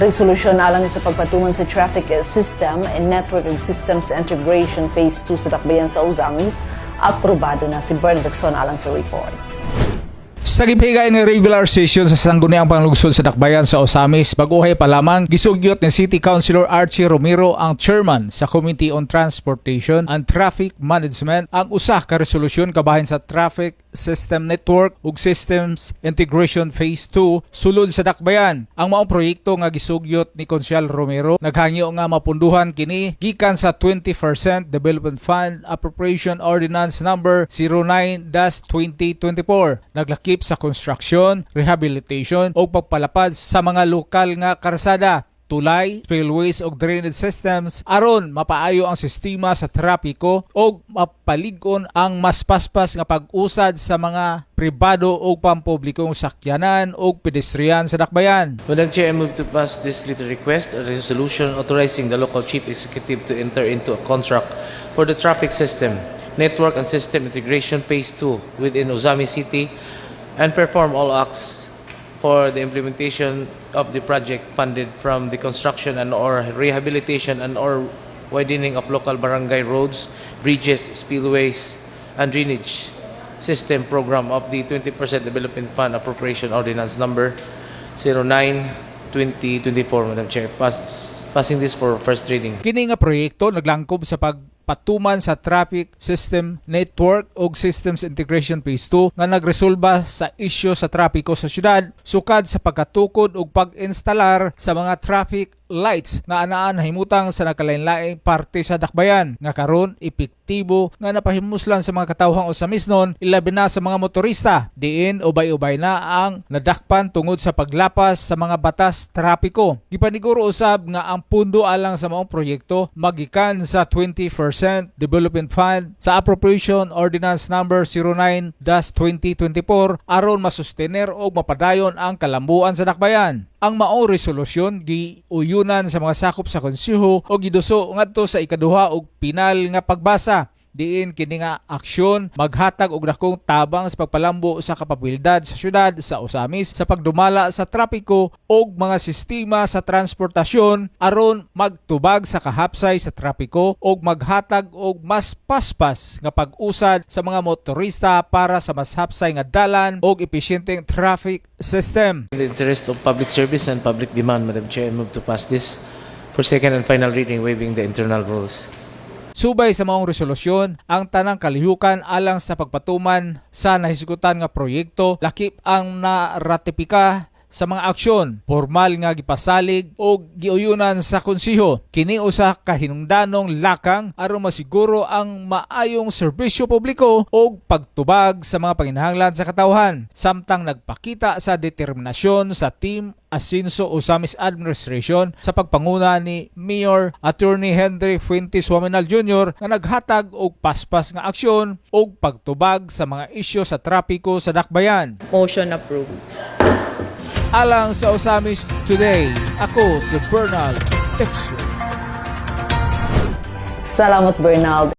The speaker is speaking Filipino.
Resolusyon alang sa pagpatuman sa traffic system and network and systems integration phase 2 sa Dakbayan sa Uzamis, aprobado na si Bernadexon alang sa report. Sa gibigay ng regular session sa sangguniang panglungsod sa Dakbayan sa Osamis, baguhay pa lamang gisugyot ni City Councilor Archie Romero ang chairman sa Committee on Transportation and Traffic Management ang usa ka resolusyon kabahin sa Traffic System Network ug Systems Integration Phase 2 sulod sa Dakbayan. Ang maong proyekto nga gisugyot ni Konsyal Romero naghangyo nga mapunduhan kini gikan sa 20% Development Fund Appropriation Ordinance number 09-2024 naglakip sa construction, rehabilitation o pagpalapad sa mga lokal nga karsada tulay, spillways ug drainage systems aron mapaayo ang sistema sa trapiko ug mapalig-on ang mas paspas nga pag-usad sa mga pribado o pampublikong sakyanan o pedestrian sa dakbayan. Madam Chair, I move to pass this little request, a resolution authorizing the local chief executive to enter into a contract for the traffic system, network and system integration phase 2 within Ozami City and perform all acts for the implementation of the project funded from the construction and or rehabilitation and or widening of local barangay roads, bridges, spillways, and drainage system program of the 20% Development Fund Appropriation Ordinance number 09-2024, Madam Chair. Pass, passing this for first reading. Kini nga proyekto naglangkob sa pagpatuman sa traffic system network ug systems integration phase 2 nga nagresolba sa isyu sa trapiko sa syudad sukad sa pagkatukod ug pag-instalar sa mga traffic lights nga anaan himutang sa nakalain-laing parte sa dakbayan nga karon epektibo nga napahimuslan sa mga katawhang usamisnon ilabi na sa mga motorista. Diin ubay-ubay na ang nadakpan tungod sa paglapas sa mga batas trapiko. Gipaniguro usab nga ang pundo alang sa maong proyekto magikan sa 20% Development Fund sa Appropriation Ordinance number 09-2024 aron masustener o mapadayon ang kalambuan sa dakbayan ang maong resolusyon giuyunan sa mga sakop sa konseho o giduso ngadto sa ikaduha ug pinal nga pagbasa diin kini nga aksyon maghatag og dakong tabang sa pagpalambo sa kapabilidad sa syudad sa Osamis sa pagdumala sa trapiko ug mga sistema sa transportasyon aron magtubag sa kahapsay sa trapiko ug maghatag og mas paspas nga pag-usad sa mga motorista para sa mas hapsay nga dalan ug epesyenteng traffic system In the interest of public service and public demand, Madam Chair, move to pass this for second and final reading, waiving the internal rules. Subay sa maong resolusyon, ang tanang kalihukan alang sa pagpatuman sa nahisgutan nga proyekto lakip ang naratipika sa mga aksyon formal nga gipasalig o giuyunan sa konsiho kini usa ka hinungdanong lakang aron masiguro ang maayong serbisyo publiko o pagtubag sa mga panginahanglan sa katawhan samtang nagpakita sa determinasyon sa team Asinso Usamis Administration sa pagpanguna ni Mayor Attorney Henry Fuentes Waminal Jr. nga naghatag og paspas nga aksyon og pagtubag sa mga isyu sa trapiko sa dakbayan. Motion approved. Alang sa Osamis Today, ako si Bernal Texio. Salamat Bernal.